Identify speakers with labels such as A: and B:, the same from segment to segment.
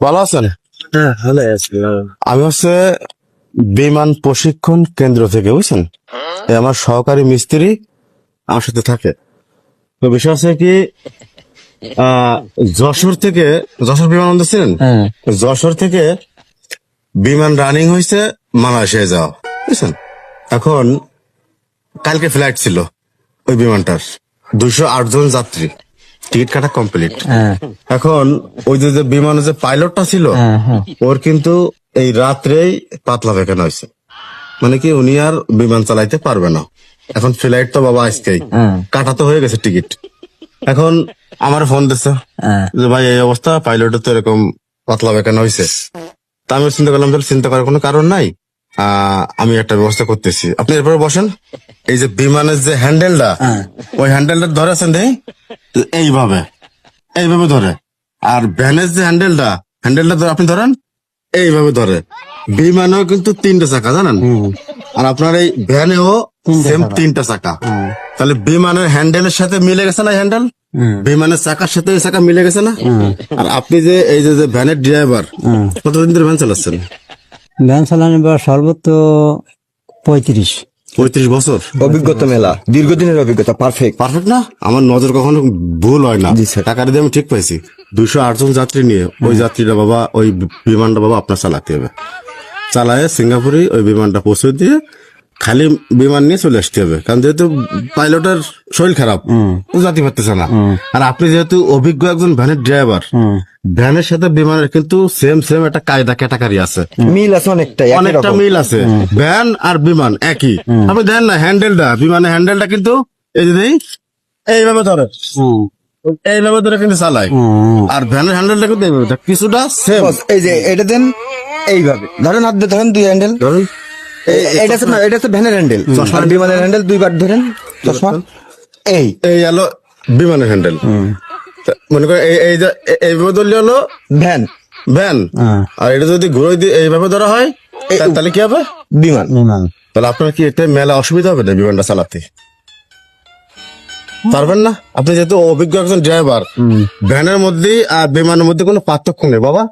A: ভালো আছেন?
B: হ্যাঁ
A: আমি হচ্ছে বিমান প্রশিক্ষণ কেন্দ্র থেকে বুঝছেন? আমার সহকারী মিস্ত্রি আমার সাথে থাকে। তো বিষয় হচ্ছে কি আহ, যশোর থেকে যশোর বিমানবন্দর ছিলেন?
B: হ্যাঁ।
A: যশোর থেকে বিমান রানিং হয়েছে মালয়েশিয়ায় যাওয়া বুঝছেন? এখন কালকে ফ্লাইট ছিল ওই বিমানটার। দুইশো আট জন যাত্রী। টিকিট কাটা কমপ্লিট
B: হ্যাঁ।
A: এখন ওই যে যে বিমানের যে পাইলটটা ছিল
B: হ্যাঁ হ্যাঁ।
A: ওর কিন্তু এই রাত্রেই পাতলা পায়খানা হয়েছে। মানে কি উনি আর বিমান চালাইতে পারবে না। এখন ফ্লাইট তো বাবা আজকেই। কাটা তো হয়ে গেছে টিকিট। এখন আমার ফোন দিচ্ছে
B: হ্যাঁ।
A: যে ভাই এই অবস্থা পাইলটের তো এরকম পাতলা পায়খানা হয়েছে। তা আমি চিন্তা করলাম তাহলে চিন্তা করার কোনো কারণ নাই? আমি একটা ব্যবস্থা করতেছি। আপনি এরপরে বসেন। এই যে বিমানের যে হ্যান্ডেলটা
B: হ্যাঁ।
A: ওই হ্যান্ডেলটা ধরে আছেন দেই এইভাবে। এইভাবে ধরে। আর ভ্যানের যে হ্যান্ডেলটা হ্যান্ডেলটা ধরে আপনি ধরেন? এইভাবে ধরে। বিমানেও কিন্তু তিনটা চাকা জানেন? আর আপনার এই ভ্যানেও সেম তিনটা চাকা। তাহলে বিমানের হ্যান্ডেলের সাথে মিলে গেছে না হ্যান্ডেল বিমানের চাকার সাথে চাকা মিলে গেছে না? আর আপনি যে এই যে যে ভ্যানের ড্রাইভার কতদিন ধরে ভ্যান চালাচ্ছেন?
B: ভ্যান চালানোর বয়স সর্বোচ্চ পঁয়ত্রিশ।
A: পঁয়ত্রিশ বছর?
C: অভিজ্ঞতা মেলা। দীর্ঘদিনের অভিজ্ঞতা পারফেক্ট
A: পারফেক্ট না? আমার নজর কখনো ভুল হয় না।
C: জি, স্যার।
A: টাকাটা দিয়ে আমি ঠিক পাইছি। দুশো আটজন যাত্রী নিয়ে ওই যাত্রীটা বাবা ওই বিমানটা বাবা আপনার চালাতে হবে। চালায় সিঙ্গাপুরে ওই বিমানটা পৌঁছে দিয়ে খালি বিমান নিয়ে চলে আসতে হবে। কারণ যেহেতু পাইলটের শরীর খারাপ ও যাতে পারতেছে না। আর আপনি যেহেতু অভিজ্ঞ একজন ভ্যানের ড্রাইভার ভ্যানের সাথে বিমানের কিন্তু সেম সেম একটা কায়দা ক্যাটাগরি আছে।
C: মিল আছে অনেকটাই
A: অনেকটা মিল আছে। ভ্যান আর বিমান একই। আপনি দেখেন না হ্যান্ডেলটা বিমানের হ্যান্ডেলটা কিন্তু এই যদি এইভাবে ধরে। এইভাবে ধরে কিন্তু চালায়। আর ভ্যানের হ্যান্ডেলটা কিন্তু এইভাবে কিছুটা সেম
C: এই যে এটা দেন এইভাবে। ধরেন হাত ধরেন দুই হ্যান্ডেল
A: ধরুন।
C: এটা না এটা হচ্ছে ভ্যানের হ্যান্ডেল। আর বিমানের হ্যান্ডেল দুইবার ধরেন। চশমা। এই।
A: এই হলো বিমানের হ্যান্ডেল। মনে করেন এই এই যে এ- এইভাবে হলো
C: ভ্যান।
A: ভ্যান। আর এটা যদি ঘুরে দিয়ে এইভাবে ধরা হয় তাহলে কি হবে?
C: বিমান
A: তাহলে আপনার কি এটা মেলা অসুবিধা হবে না বিমানটা চালাতে? পারবেন না? আপনি যেহেতু অভিজ্ঞ একজন ড্রাইভার ভ্যানের মধ্যে আর বিমানের মধ্যে কোনো পার্থক্য নেই বাবা।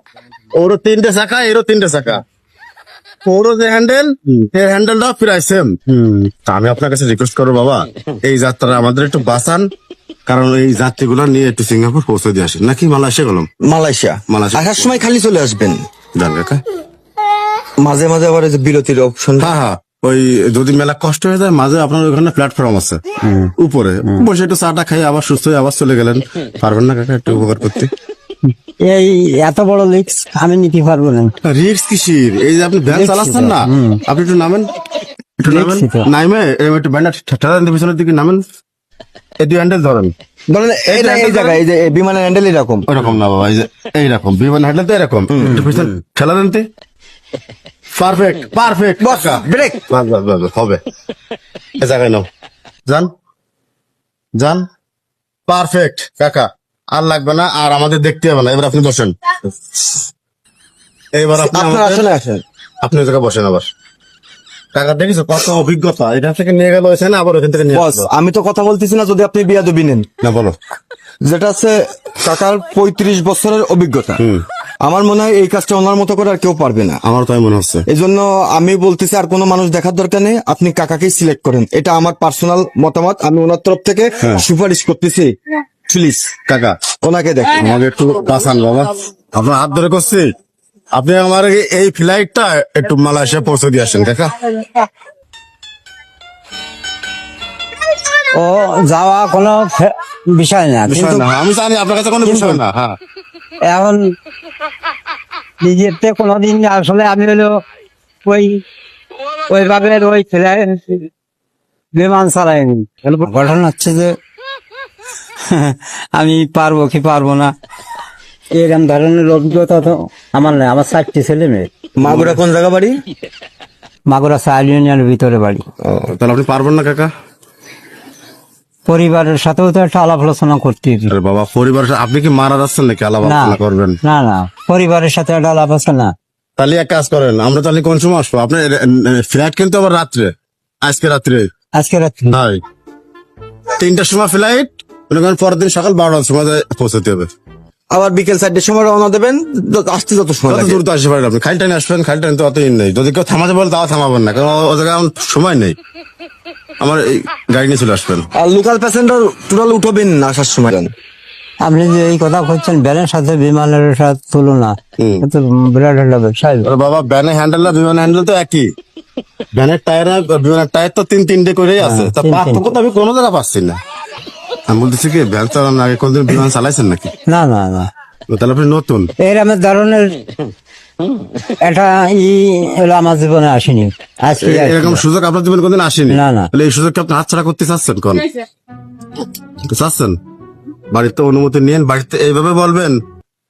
A: ওরও তিনটে চাকা এরও তিনটে চাকা ওরও যে হ্যান্ডেল এর হ্যান্ডেলটাও প্রায় সেম আমি আপনার কাছে রিকোয়েস্ট করব বাবা এই যাত্রা আমাদের একটু বাঁচান কারণ এই যাত্রীগুলো নিয়ে একটু সিঙ্গাপুর পৌঁছে দিয়ে আসেন। নাকি মালয়েশিয়া গেলাম?
C: মালয়েশিয়া।
A: মালয়েশিয়া।
C: আসার সময় খালি চলে আসবেন।
A: জান কাকা।
C: মাঝে মাঝে আবার এই যে বিরতির অপশন
A: হ্যাঁ হ্যাঁ। ওই যদি মেলা কষ্ট হয়ে যায় মাঝে আপনার ওখানে প্ল্যাটফর্ম আছে। উপরে। বসে একটু চাটা খাই আবার সুস্থ হয়ে আবার চলে গেলেন। পারবেন না কাকা একটু উপকার করতে।
B: এই এত বড় লিক্স আমি নিতে পারব না।
A: রিক্স কিসির? এই যে আপনি ভ্যান চালাচ্ছেন না? আপনি একটু নামেন। একটু নামেন। নাইমে একটু ব্যান্ডা দেন পিছনের দিকে নামেন। এই দুই হ্যান্ডেল ধরেন।
C: ধরেন এই জায়গায় এই যে বিমানের হ্যান্ডেল এরকম।
A: ওরকম না বাবা এই যে এইরকম। বিমান হ্যান্ডেল তো এরকম। একটু পিছন ঠেলা দেন পারফেক্ট পারফেক্ট
C: বস ব্রেক
A: হবে। এ জায়গায় নাও। যান। যান। পারফেক্ট কাকা। আর লাগবে না আর আমাদের দেখতে হবে না। এবার আপনি বসেন। এইবার আপনি
C: আপনার আসলে আসেন
A: আপনি ওই জায়গায় বসেন আবার। কাকা দেখিস কত অভিজ্ঞতা? এটা থেকে নিয়ে গেল এখানে আবার ওখান থেকে নিয়ে
C: বস আমি তো কথা বলতেছি না যদি আপনি বিয়া দেবি নেন।
A: না বলো।
C: যেটা আছে কাকার পঁয়ত্রিশ বছরের অভিজ্ঞতা। আমার মনে হয় এই কাজটা ওনার মতো করে আর কেউ পারবে না।
A: আমার তাই মনে হচ্ছে।
C: এই জন্য আমি বলতেছি আর কোনো মানুষ দেখার দরকার নেই আপনি কাকাকেই সিলেক্ট করেন। এটা আমার পার্সোনাল মতামত আমি ওনার তরফ থেকে সুপারিশ করতেছি। প্লিজ
A: কাকা।
C: ওনাকে দেখেন
A: আমাকে একটু বাঁচান বাবা। আপনার হাত ধরে করছি। আপনি আমার এই- ফ্লাইটটা একটু মালয়েশিয়া পৌঁছে দিয়ে আসেন কাকা।
B: ও যাওয়া কোনো বিষয় না
A: বিষয়
B: কিন্তু
A: না আমি জানি আপনার কাছে কোনো বিষয় না হ্যাঁ।
B: এখন নিজেতে কোনোদিন আসলে আমি হলো ওই ওইভাবে ওই ফেলে বিমান চালাইনি। ঘটনা হচ্ছে যে আমি পারব কি পারব না? এরকম ধরনের অভিজ্ঞতা তো আমার নেই আমার চারটি ছেলে মেয়ে।
C: মাগুরা কোন জায়গা বাড়ি?
B: মাগুরা চাইল ইউনিয়নের ভিতরে বাড়ি।
A: তাহলে আপনি পারবেন না কাকা?
B: পরিবারের সাথেও তো একটা আলাপ আলোচনা করতে
A: বাবা পরিবার আপনি কি মারা যাচ্ছেন নাকি? আলাপ
B: না
A: আলোচনা করবেন।
B: না না পরিবারের সাথে একটা আলাপ আছে না।
A: তাহলে এক কাজ করেন আমরা তাহলে কোন সময় আসব? আপনার ফ্লাইট কিন্তু আবার রাত্রে আজকে রাত্রে।
B: আজকে রাত্রে।
A: তিনটার সময় ফ্লাইট মনে করেন পরের দিন সকাল বারোটার সময় পৌঁছাতে হবে।
C: আবার বিকেল চারটের সময় রওনা দেবেন আসতে যত সময়
A: যত দ্রুত আসতে পারেন আপনি। খালি টাইনে আসবেন খালি টাইনে তো অত ই নেই। যদি কেউ থামাতে বলে তাও থামাবেন না কারণ ও- জায়গায় আমার সময় নেই। আমার এই গাড়ি নিয়ে চলে আসবেন।
C: আর লোকাল প্যাসেঞ্জার টোটাল উঠবেন না আসার সময়।
B: আপনি যে এই কথা করছেন ব্যানের সাথে বিমানের সাথে তুলনা। তো বিরাট একটা ব্যবসা
A: আরে বাবা ভ্যানের হ্যান্ডেল আর বিমানের হ্যান্ডেল তো একই। ব্যানের টায়ার আর বিমানের টায়ার তো তিন তিনটে করেই আছে। তা পার্থক্য তো আমি কোনো জায়গা পাচ্ছি না। আমি বলতেছি কি ভ্যান চালানোর আগে কোনদিন বিমান চালাইছেন নাকি?
B: না না না।
A: তাহলে আপনি নতুন।
B: এরকম ধরনের একটা ই হলো আমার জীবনে আসেনি। আজকে
A: এরকম সুযোগ আপনার জীবনে কোনদিন আসেনি?
B: না, না।
A: তাহলে এই সুযোগকে আপনি হাতছাড়া করতে চাচ্ছেন কোন? চাচ্ছেন? বাড়িতে অনুমতি নিয়েন বাড়িতে এইভাবে বলবেন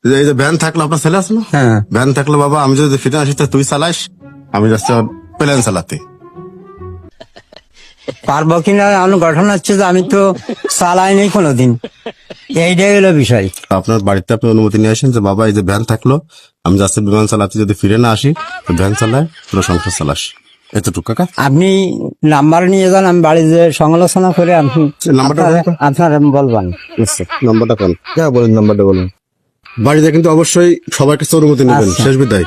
A: যে এই যে ভ্যান থাকল আপনার ছেলে না?
B: হ্যাঁ।
A: ভ্যান থাকল বাবা আমি যদি ফিরে আসি তুই চালাইস আমি যাচ্ছি প্লেন চালাতে।
B: পারব কিনা এমন ঘটনা হচ্ছে যে আমি তো চালাইনি কোনোদিন। এইটাই হলো বিষয়।
A: আপনার বাড়িতে আপনি অনুমতি নিয়ে আসেন যে বাবা এই যে ভ্যান থাকল আমি যাচ্ছি বিমান চালাতে যদি ফিরে না আসি তো ভ্যান চালায় পুরো সংসার চালাস। এতটুকু কাকা?
B: আপনি নাম্বার নিয়ে যান আমি বাড়িতে সমালোচনা করে আপনি
A: নাম্বারটা
B: আপনার বলবেন।
A: নাম্বারটা কোন?
C: হ্যাঁ বলেন নাম্বারটা বলুন।
A: বাড়িতে কিন্তু অবশ্যই সবার কাছে অনুমতি নেবেন
B: আচ্ছা।
A: শেষ বিদায়।